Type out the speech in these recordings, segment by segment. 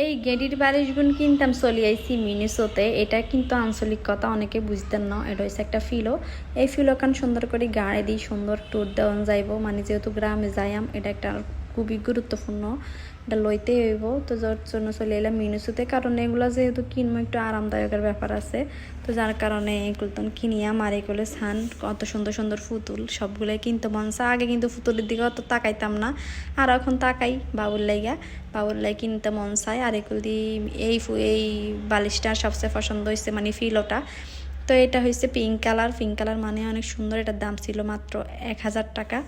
এই গেডির বালিশগুন কিনতাম চলি আইসি মিনিসোতে, এটা কিন্তু আঞ্চলিক কথা অনেকে বুঝতেন না, এটা হচ্ছে একটা ফিলো। এই ফিলো কান সুন্দর করে গাড়ে দিই সুন্দর ট্যুর দেওয়া যাইব মানে যেহেতু গ্রামে যাইয়াম, এটা একটা খুবই গুরুত্বপূর্ণ। এটা লইতে হইব। তো যার জন্য চলে এলাম মিনুসুতে। কারণ এগুলো যেহেতু কিনবো, একটু আরামদায়কের ব্যাপার আছে। তো যার কারণে এগুলো তো কিনিয়াম আর এগুলো ছান, কত সুন্দর সুন্দর ফুতুল, সবগুলোই কিনতে মন। আগে কিন্তু ফুতুলের দিকে অত তাকাইতাম না। আর এখন তাকাই বাবুর লাইগা। বাবুর লাই কিনতে মন চায়। আর এগুলো দিয়ে এই এই বালিশটা সবচেয়ে পছন্দ হয়েছে মানে ফিলোটা। তো এটা হয়েছে পিঙ্ক কালার। পিঙ্ক কালার মানে অনেক সুন্দর। এটার দাম ছিল মাত্র এক হাজার টাকা।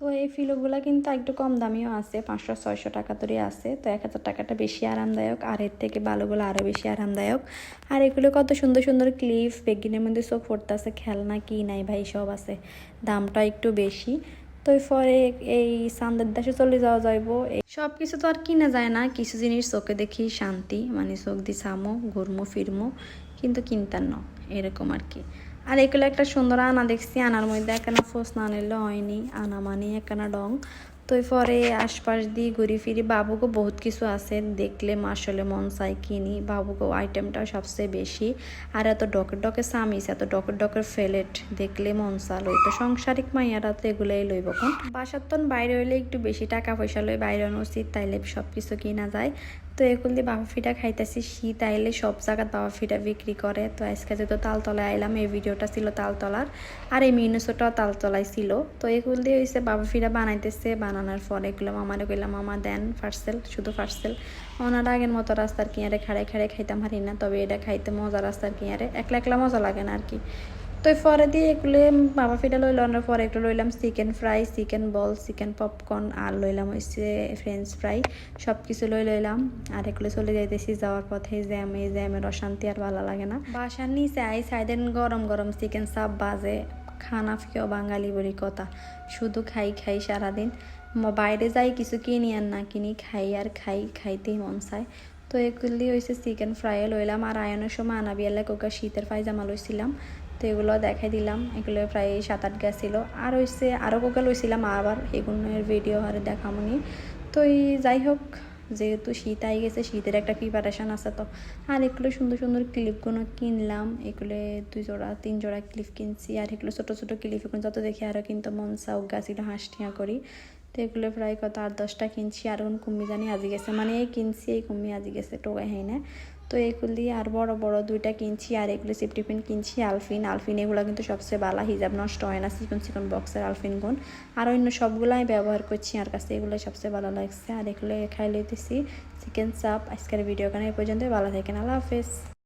তো এই ফিলোগুলো কিন্তু একটু কম দামিও আছে, পাঁচশো, ছয়শো টাকা ধরে আছে। তো এক হাজার টাকাটা বেশি আরামদায়ক, আর এর থেকে ভালোগুলো আরও বেশি আরামদায়ক। আর এগুলো কত সুন্দর সুন্দর ক্লিপ বেগিনের মধ্যে চোখ পড়তে আছে খেলনা কি নাই ভাই, সব আছে। দামটা একটু বেশি। তো পরে এই চান্দের দেশে চলে যাওয়া যাইব। এই সব কিছু তো আর কিনা যায় না, কিছু জিনিস চোখে দেখি শান্তি মানে চোখ দি সামো ঘুরমো, ফিরমো, কিন্তু কিনতার ন, এরকম আর কি। আর এগুলো একটা সুন্দর আনা দেখছি, আনার মধ্যে একখানা ফোস না নিলে হয়নি, আনা মানে একখানা ডং। তো পরে আশপাশ দিয়ে ঘুরি ফিরি বাবুকে বহুত কিছু আছে, দেখলে আসলে মন চাই কিনি। বাবুকে আইটেমটা সবচেয়ে বেশি। আর এত ডকের ডকে সামিস এত ডকের ডকের ফেলেট, দেখলে মন চাল ওই তো সংসারিক মাইয়ারা তো এগুলোই লইব কোন? বাসার তন বাইরে হইলে একটু বেশি টাকা পয়সা লই বাইরে উচিত, তাইলে সব কিছু কিনা যায়। তো এগুলো দিয়ে বাবা ফিটা খাইতেছি, শীত আইলে সব জায়গায় বাবা ফিটা বিক্রি করে। তো আজকে যেহেতু তালতলায় আইলাম, এই ভিডিওটা ছিল তালতলার। আর এই মিনুসোটাও তালতলায় ছিল। তো এগুলো দিয়ে হয়েছে বাবা ফিরা বানাইতেছে, বানানোর পর এগুলো মামারে কইলাম, মামা, দেন পার্সেল শুধু পার্সেল ওনারা আগের মতো রাস্তার কিনারে খাড়াই খাড়াই খাইতাম হারি না তবে এটা খাইতে মজা রাস্তার কিনারে। একলা একলা মজা লাগে না আর কি। তো পরে দিয়ে এগুলো বাবা ফিটা লইল আনার পরে একটু লইলাম chicken fry chicken ball chicken popcorn আর লইলাম হচ্ছে ফ্রেঞ্চ ফ্রাই সব কিছু লই লইলাম। আর এগুলো চলে যাইতেছি, যাওয়ার পথে জ্যাম এই জ্যামের অশান্তি আর ভালো লাগে না। বাসার নিচে আই সাইডেন গরম গরম চিকেন সাপ বাজে, খানা ফিও বাঙালি বলি কথা। শুধু খাই খাই সারাদিন। বাইরে যাই, কিছু কিনি আর না কিনি, খাই আর খাই, খাইতেই মন চায়। তো এগুলি হয়েছে চিকেন ফ্রাই লইলাম, আর আয়নের সময় আনাবি এলাকা কোকা শীতের পায়জামা লইছিলাম। তো এগুলো দেখাই দিলাম। এগুলো প্রায় সাত আট গেছিল আর হয়েছে আরও কোকা লইছিলাম, আবার এগুলোর ভিডিও হারে দেখামনি। তো এই যাই হোক, যেহেতু শীত আই গেছে, শীতের একটা প্রিপারেশান আছে তো। আর এগুলো সুন্দর সুন্দর ক্লিপগুলো কিনলাম। এগুলো দুই জোড়া, তিন জোড়া ক্লিপ কিনছি। আর এগুলো ছোটো ছোটো ক্লিপ এখন যত দেখি আরও কিন্তু মন চাউক গাছিল হাঁসটিয়া করি। তো এগুলো প্রায় কত আট, দশটা কিনছি আর কোন কুম্মি জানি আজি গেছে। মানে এই কিনছি, এই কুম্মি আজি গেছে, টোকাই হয় না। তো এগুলি আর বড় বড় দুইটা কিনছি আর এগুলো সিফটিপিন কিনছি, আলফিন। আলফিন এগুলো কিন্তু সবচেয়ে ভালো হিজাব নষ্ট হয় না, চিকন চিকন বক্সের আলফিন গুণ। আর অন্য সবগুলো আমি ব্যবহার করছি আর কাছে এগুলো সবচেয়ে ভালো লাগছে। আর এগুলো খাই লইতেছি। চিকেন চাপ, আজকের ভিডিও কানে এই পর্যন্ত ভালো থাকেন, আল্লাহ হাফেজ।